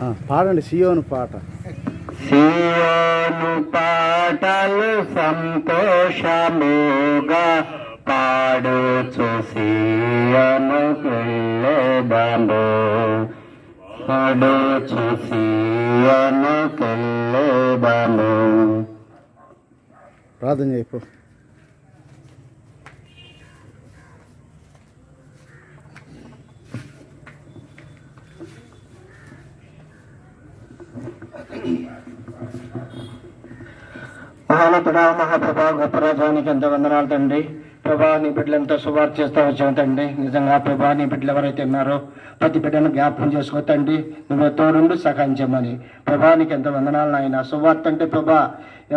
ఆ, పాడండి సియోను పాట. సియోను పాటలు సంతోషముగా పాడుచు సియోను కెళ్ళెదము పాడుచు సియోను కెళ్ళెదము ప్రార్థన చెప్పు మహానతుడా మహాప్రభా గొప్ప రాజానికి ఎంత వందనాలు తండ్రి. ప్రభా నీ బిడ్డలు ఎంతో శుభార్త చేస్తూ వచ్చావు తండ్రి. నిజంగా ప్రభా నీ బిడ్డలు ఎవరైతే ఉన్నారో ప్రతి బిడ్డను జ్ఞాపకం చేసుకో తండ్రి. నువ్వు తోడుండి సహాయం చేయమని ప్రభా నీకు ఎంత వందనాలు నాయన. శుభార్త అంటే ప్రభా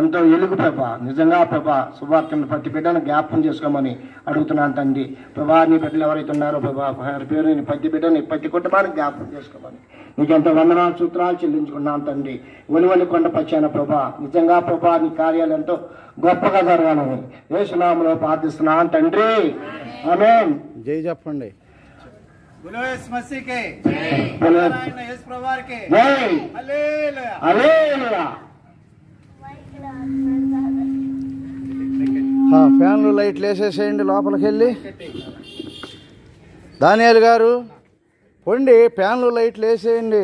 ఎంతో ఎలుగు ప్రభా. నిజంగా ప్రభా శుభార్తను ప్రతి బిడ్డను జ్ఞాపకం చేసుకోమని అడుగుతున్నాను తండ్రి. ప్రభా నీ బిడ్డలు ఎవరైతే ఉన్నారో ప్రభా వారి పేరు నీ ప్రతి బిడ్డని ప్రతి కుటుంబాన్ని జ్ఞాపకం చేసుకోమని. నీకెంత వందనాలు సూత్రాలు చెల్లించుకున్నాను తండ్రి. ఒలివలి కొండ పచ్చాన ప్రభా నిజంగా ప్రభా నీ కార్యాలు ఎంతో గొప్పగా జరగాలని యేసునామలో ప్రార్థిస్తున్నాను. నా తండ్రి. జై చెప్పండి ఫ్యాన్లు లైట్లు వేసేసేయండి లోపలికి వెళ్ళి దానియాలు గారు పొండి ఫ్యాన్లు లైట్లు వేసేయండి.